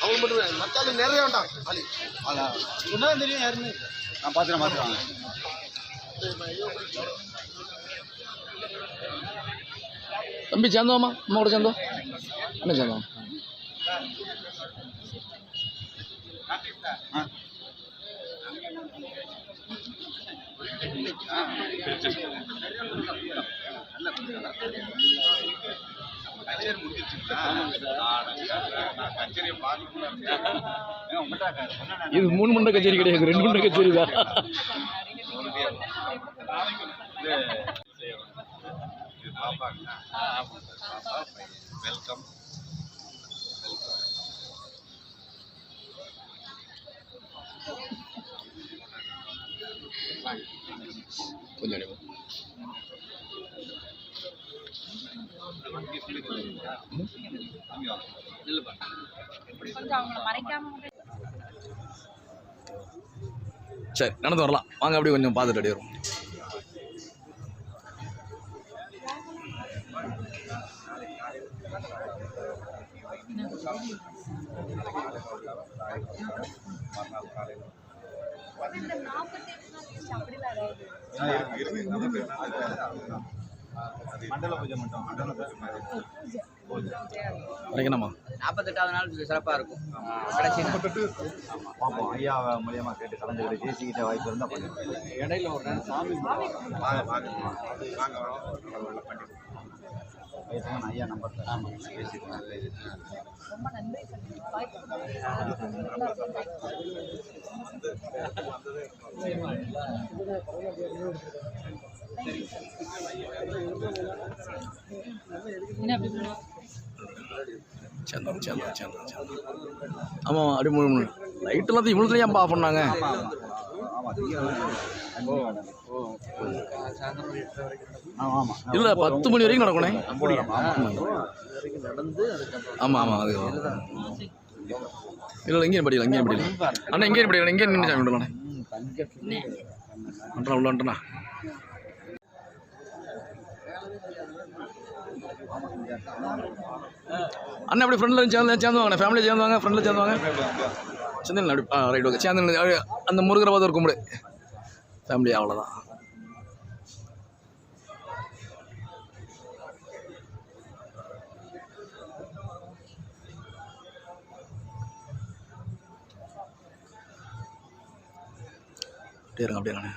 அவங்க மட்டும் மத்தாலும் நிறைய வேண்டாம். அலி. அதான். சொன்னா தெரியும் யாருன்னு நான் பார்த்துறேன் பார்த்துருவாங்க தம்பி சேர்ந்தோம்மா அம்மா கூட சேர்ந்தோம் என்ன சேர்ந்தோம் கச்சேரி முடிஞ்சிருச்சுங்களா இது மூணு மண்டை கச்சேரி கிடையாது ரெண்டு மண்டை கச்சேரி தான். வெல்கம் வெல்கம் கொஞ்சம் கொஞ்சம் அவங்கள சரி நடந்து வரலாம் வாங்க அப்படியே கொஞ்சம் பார்த்துட்டு அப்படியே வரும் Thank you நாற்பத்தெட்டு நாள் கழிச்சு அப்படிலாம் அதாவது மண்டல பூஜை மட்டும் மண்டல பூஜை வரைக்கணுமா நாற்பத்தெட்டாவது நாள் சிறப்பாக இருக்கும். கடைசி பார்ப்போம் ஐயா மூலியமா கேட்டு கலந்துக்கிட்டு ஜேசிக்கிட்ட வாய்ப்பு இருந்தால் பண்ணுவோம் இடையில ஒரு நாள் சாமி வாங்க வாங்க. வாங்க பேசுங்க. ஐயா நம்பர் ஆமாம் பேசிக்கலாம். ரொம்ப நன்றி சார். வாய்ப்பு கொடுத்ததுக்கு. நல்லா இருக்கும். என்ன அப்படி பண்ணுவோம் சேர்ந்தோம் சேர்ந்தோம் சேர்ந்தோம் சேர்ந்தோம் ஆமாம் அப்படி மூணு மூணு லைட் எல்லாத்தையும் இவ்வளோ ஏன் ஆஃப் பண்ணாங்க. ஆமாம் ஆமாம் ஆமாம் இல்லை பத்து மணி வரைக்கும் நடக்கணும் ஆமாம் ஆமாம் அது. இல்லை இங்கேயும் படிக்கல இங்கே படிக்கல. அண்ணா இங்கேயும் படிக்கல இங்கே நின்று சாமி விடலாண்ணே அண்ணா உள்ள வந்துட்டண்ணா. அண்ணா எப்படி ஃப்ரெண்டில் சேர்ந்து சேர்ந்து வாங்க ஃபேமிலி சேர்ந்து வாங்க ஃப்ரெண்டில் சேர்ந்து சேர்ந்து அப்படி ஆ ரைட் ஓகே சேர்ந்து அந்த முருகரை பார்த்து ஒரு கும்பிடு. ஃபேமிலி அவ்வளோதான் அப்படியே இருங்க அப்படியே இருங்க.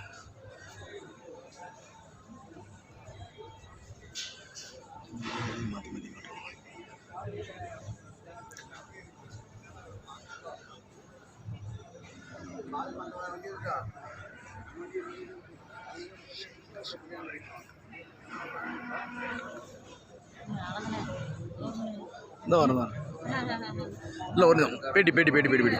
மாற்றி இந்த வரேன் இல்லை ஒரு பேட்டி பேட்டி பேட்டி பேட்டி பேட்டி.